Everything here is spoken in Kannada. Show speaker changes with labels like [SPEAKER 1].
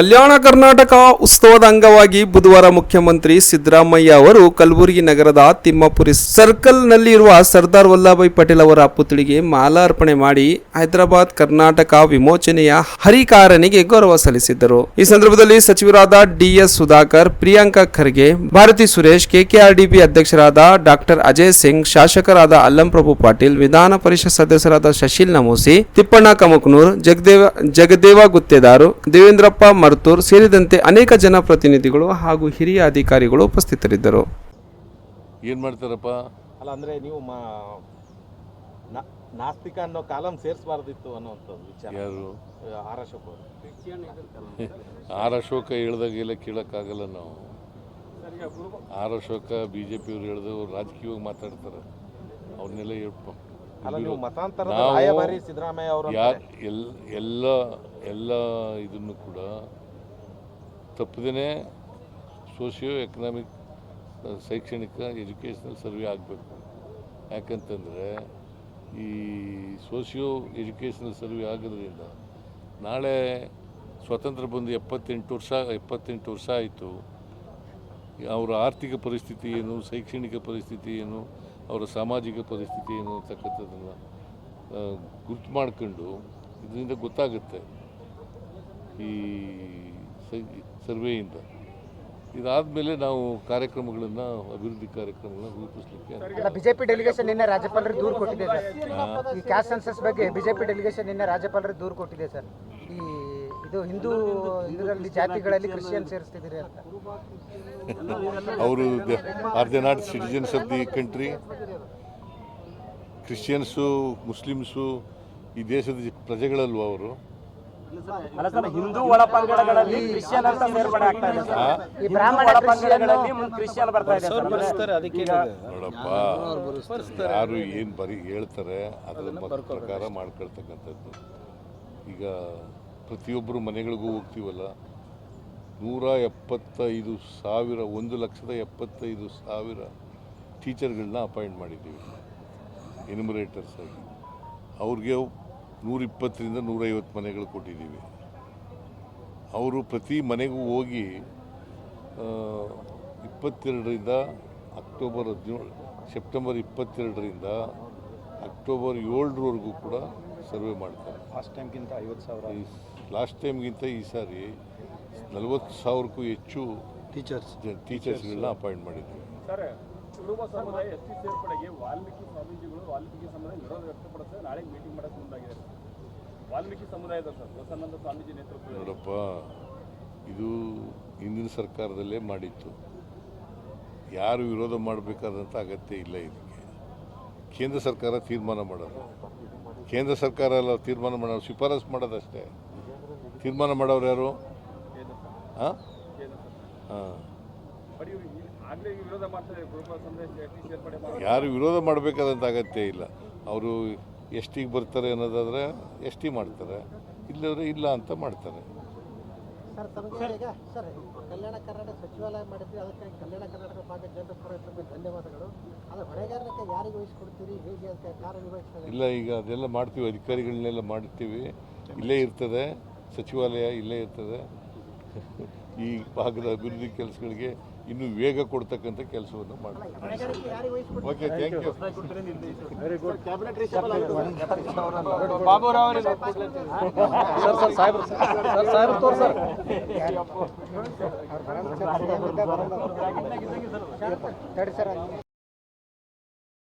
[SPEAKER 1] ಕಲ್ಯಾಣ ಕರ್ನಾಟಕ ಉತ್ಸವದ ಅಂಗವಾಗಿ ಬುಧವಾರ ಮುಖ್ಯಮಂತ್ರಿ ಸಿದ್ದರಾಮಯ್ಯ ಅವರು ಕಲಬುರಗಿ ನಗರದ ತಿಮ್ಮಾಪುರಿ ಸರ್ಕಲ್ನಲ್ಲಿ ಇರುವ ಸರ್ದಾರ್ ವಲ್ಲಭಾಯಿ ಪಟೇಲ್ ಅವರ ಪುತ್ಳಿಗೆ ಮಾಲಾರ್ಪಣೆ ಮಾಡಿ ಹೈದರಾಬಾದ್ ಕರ್ನಾಟಕ ವಿಮೋಚನೆಯ ಹರಿಕಾರನಿಗೆ ಗೌರವ ಸಲ್ಲಿಸಿದ್ದರು. ಈ ಸಂದರ್ಭದಲ್ಲಿ ಸಚಿವರಾದ ಡಿಎಸ್ ಸುಧಾಕರ್, ಪ್ರಿಯಾಂಕಾ ಖರ್ಗೆ, ಭಾರತಿ ಸುರೇಶ್, ಕೆಕೆಆರ್ಡಿಬಿ ಅಧ್ಯಕ್ಷರಾದ ಡಾಕ್ಟರ್ ಅಜಯ್ ಸಿಂಗ್, ಶಾಸಕರಾದ ಅಲ್ಲಂಪ್ರಭು ಪಾಟೀಲ್, ವಿಧಾನ ಪರಿಷತ್ ಸದಸ್ಯರಾದ ಶಶೀಲ್ ನಮೋಸಿ, ತಿಪ್ಪಣ್ಣ ಕಮಕ್ನೂರ್, ಜಗದೇವ ಜಗದೇವ ಗುತ್ತೇದಾರು, ದೇವೇಂದ್ರಪ್ಪ ಮರ್ತೂರ್ ಸೇರಿದಂತೆ ಅನೇಕ ಜನಪ್ರತಿನಿಧಿಗಳು ಹಾಗೂ ಹಿರಿಯ ಅಧಿಕಾರಿಗಳು ಉಪಸ್ಥಿತರಿದ್ದರು.
[SPEAKER 2] ಏನು ಮಾಡ್ತಾರಪ್ಪ?
[SPEAKER 3] ಅಲ್ಲ ಅಂದರೆ ನೀವು ಮಾ ನಾ- ನಾಸ್ತಿಕ ಅನ್ನೋ ಕಾಲಂ ಸೇರಿಸಬಾರ್ದಿತ್ತು ಅನ್ನೋವಂಥದ್ದು ವಿಚಾರ.
[SPEAKER 2] ಯಾರು?
[SPEAKER 3] ಆರ್ ಅಶೋಕ್ ಅವರು.
[SPEAKER 2] ಆರ್ ಅಶೋಕ ಹೇಳ್ದಾಗೆಲ್ಲ ಕೇಳೋಕ್ಕಾಗಲ್ಲ ನಾವು. ಆರ್ ಅಶೋಕ ಬಿ ಜೆ ಪಿಯವ್ರು ಹೇಳಿದವರು ರಾಜಕೀಯವಾಗಿ ಮಾತಾಡ್ತಾರೆ. ಅವ್ರನ್ನೆಲ್ಲ ಹೇಳ್ಪ. ಎಲ್ಲ ಎಲ್ಲ ಇದನ್ನು ಕೂಡ ತಪ್ಪದೇ ಸೋಷಿಯೋ ಎಕನಾಮಿಕ್ ಶೈಕ್ಷಣಿಕ ಎಜುಕೇಷನಲ್ ಸರ್ವೆ ಆಗಬೇಕು. ಯಾಕಂತಂದರೆ ಈ ಸೋಷಿಯೋ ಎಜುಕೇಷನಲ್ ಸರ್ವೆ ಆಗೋದ್ರಿಂದ ನಾಳೆ ಸ್ವತಂತ್ರ ಬಂದು ಎಪ್ಪತ್ತೆಂಟು ವರ್ಷ ಎಪ್ಪತ್ತೆಂಟು ವರ್ಷ ಆಯಿತು. ಅವರ ಆರ್ಥಿಕ ಪರಿಸ್ಥಿತಿ ಏನು ಶೈಕ್ಷಣಿಕ ಪರಿಸ್ಥಿತಿ ಏನು ಅವರ ಸಾಮಾಜಿಕ ಪರಿಸ್ಥಿತಿ ಏನು ಅಂತಕ್ಕಂಥದ್ದನ್ನು ಗುರ್ತು ಮಾಡ್ಕೊಂಡು ಇದರಿಂದ ಗೊತ್ತಾಗುತ್ತೆ ಈ ಸರ್ವೆಯಿಂದ. ಇದಾದಮೇಲೆ ನಾವು ಕಾರ್ಯಕ್ರಮಗಳನ್ನು ಅಭಿವೃದ್ಧಿ ಕಾರ್ಯಕ್ರಮಗಳನ್ನ ರೂಪಿಸಲಿಕ್ಕೆ
[SPEAKER 4] ಬಿಜೆಪಿ ಡೆಲಿಗೇಷನ್ ನಿನ್ನೆ ರಾಜ್ಯಪಾಲರು ದೂರು ಕೊಟ್ಟಿದೆ ಸರ್. ಈ ಕ್ಯಾಸ್ಟ್ ಸೆನ್ಸಸ್ ಬಗ್ಗೆ ಬಿಜೆಪಿ ಡೆಲಿಗೇಷನ್ ನಿನ್ನೆ ರಾಜ್ಯಪಾಲರು ದೂರು ಕೊಟ್ಟಿದೆ ಸರ್. ಈ ಇದು ಹಿಂದೂ ಇದರಲ್ಲಿ ಜಾತಿಗಳಲ್ಲಿ ಕ್ರಿಶ್ಚಿಯನ್ ಸೇರಿಸ್ತಿದ್ದೀರಿ ಅಂತ.
[SPEAKER 2] ಅವರು are they not citizens of the country Christians Muslims ಈ ದೇಶದ ಪ್ರಜೆಗಳಲ್ವ ಅವರು?
[SPEAKER 5] ಹಿಂದೂ ಒಳಪಂಗಡಗಳಲ್ಲಿ ಕ್ರಿಶ್ಚಿಯನ್ ಅಂತ ಸೇರ್ಪಡೆ ಆಗ್ತಾ ಇದೆ
[SPEAKER 4] ಈ ಬ್ರಾಹ್ಮಣ
[SPEAKER 5] ಒಳಪಂಗಡಗಳಲ್ಲಿ ಮುಂದೆ ಕ್ರಿಶ್ಚಿಯನ್ ಬರ್ತಾ ಇದೆ ಸರ್. ಅಂದ್ರೆ
[SPEAKER 2] ನೋಡಪ್ಪ ಯಾರು ಏನು ಬರೀ ಹೇಳ್ತಾರೆ ಅದರ ಪ್ರಕಾರ ಮಾಡ್ಕೊಳ್ತಕ್ಕಂಥದ್ದು. ಈಗ ಪ್ರತಿಯೊಬ್ಬರು ಮನೆಗಳಿಗೂ ಹೋಗ್ತೀವಲ್ಲ? ನೂರ ಎಪ್ಪತ್ತೈದು ಸಾವಿರ, ಒಂದು ಲಕ್ಷದ ಎಪ್ಪತ್ತೈದು ಸಾವಿರ ಟೀಚರ್ಗಳನ್ನ ಅಪಾಯಿಂಟ್ ಮಾಡಿದ್ದೀವಿ. ಎನ್ಯುಮರೇಟರ್ಸ್ ಆಗಿ. ಅವ್ರಿಗೆ ನೂರಿಪ್ಪತ್ತರಿಂದ ನೂರೈವತ್ತು ಮನೆಗಳು ಕೊಟ್ಟಿದ್ದೀವಿ. ಅವರು ಪ್ರತಿ ಮನೆಗೂ ಹೋಗಿ ಇಪ್ಪತ್ತೆರಡರಿಂದ ಅಕ್ಟೋಬರ್ ಹದಿನೇಳು, ಸೆಪ್ಟೆಂಬರ್ ಇಪ್ಪತ್ತೆರಡರಿಂದ ಅಕ್ಟೋಬರ್ ಏಳರವರೆಗೂ ಕೂಡ ಸರ್ವೆ ಮಾಡ್ತಾರೆ.
[SPEAKER 3] ಲಾಸ್ಟ್ ಟೈಮ್ಗಿಂತ ಐವತ್ತು ಸಾವಿರ?
[SPEAKER 2] ಈ ಲಾಸ್ಟ್ ಟೈಮ್ಗಿಂತ ಈ ಸಾರಿ ನಲವತ್ತು ಸಾವಿರಕ್ಕೂ ಹೆಚ್ಚು
[SPEAKER 3] ಟೀಚರ್ಸ್
[SPEAKER 2] ಟೀಚರ್ಸ್ಗಳನ್ನ ಅಪಾಯಿಂಟ್ ಮಾಡಿದ್ವಿ
[SPEAKER 6] ಸರ್ ಕುರುಬ ಸಮುದಾಯ ಎಸ್ ಟಿ ಸೇರ್ಪಡೆಗೆ ವಾಲ್ಮೀಕಿ ಸ್ವಾಮೀಜಿಗಳು ವಾಲ್ಮೀಕಿ ಸಮುದಾಯ ವಿರೋಧ ವ್ಯಕ್ತಪಡಿಸಿದ್ರೆ ನಾಳೆ ಮೀಟಿಂಗ್ ಮಾಡಕ್ಕೆ ಮುಂದಾಗಿದ್ದಾರೆ ವಾಲ್ಮೀಕಿ ಸಮುದಾಯದ ಸರ್ ಬಸವನಂದ ಸ್ವಾಮೀಜಿ ನೇತೃತ್ವದಲ್ಲಿ.
[SPEAKER 2] ನೋಡಪ್ಪ ಇದು ಹಿಂದಿನ ಸರ್ಕಾರದಲ್ಲೇ ಮಾಡಿತ್ತು. ಯಾರು ವಿರೋಧ ಮಾಡಬೇಕಾದಂಥ ಅಗತ್ಯ ಇಲ್ಲ ಇದಕ್ಕೆ. ಕೇಂದ್ರ ಸರ್ಕಾರ ತೀರ್ಮಾನ ಮಾಡೋದು. ಕೇಂದ್ರ ಸರ್ಕಾರ ಎಲ್ಲ ತೀರ್ಮಾನ ಮಾಡೋರು ಶಿಫಾರಸು ಮಾಡೋದಷ್ಟೇ. ತೀರ್ಮಾನ ಮಾಡೋರು ಯಾರು? ಹಾಂ ಹಾಂ ಯಾರು ವಿರೋಧ ಮಾಡಬೇಕಾದಂಥ ಅಗತ್ಯ ಇಲ್ಲ. ಅವರು ಎಷ್ಟಿಗೆ ಬರ್ತಾರೆ ಅನ್ನೋದಾದರೆ ಎಷ್ಟಿ ಮಾಡ್ತಾರೆ. ಇಲ್ಲದ್ರೆ ಇಲ್ಲ ಅಂತ ಮಾಡ್ತಾರೆ.
[SPEAKER 4] ಸರ್ ತಮಗೆ ಈಗ ಸರ್ ಕಲ್ಯಾಣ ಕರ್ನಾಟಕ ಸಚಿವಾಲಯ ಮಾಡಿದ್ರಿ ಅದಕ್ಕೆ ಕಲ್ಯಾಣ ಕರ್ನಾಟಕ ಭಾಗ ಜನರ ಧನ್ಯವಾದಗಳು. ಅದು ಹೊಣೆಗಾರಿಕೆ ಯಾರಿಗೆ ವಹಿಸ್ಕೊಡ್ತೀರಿ? ಹೇಗೆ ಅಂತ ಕಾರ್ಯನಿರ್ವಹಿಸ್ತದೆ
[SPEAKER 2] ಇಲ್ಲ ಈಗ ಅದೆಲ್ಲ ಮಾಡ್ತೀವಿ ಅಧಿಕಾರಿಗಳನ್ನೆಲ್ಲ ಮಾಡ್ತೀವಿ ಇಲ್ಲೇ ಇರ್ತದೆ ಸಚಿವಾಲಯ ಇಲ್ಲೇ ಇರ್ತದೆ. ಈ ಭಾಗದ ಅಭಿವೃದ್ಧಿ ಕೆಲಸಗಳಿಗೆ ಇನ್ನೂ ವೇಗ ಕೊಡ್ತಕ್ಕಂಥ ಕೆಲಸವನ್ನು
[SPEAKER 4] ಮಾಡ್ತಾರೆ.
[SPEAKER 2] Okay thank you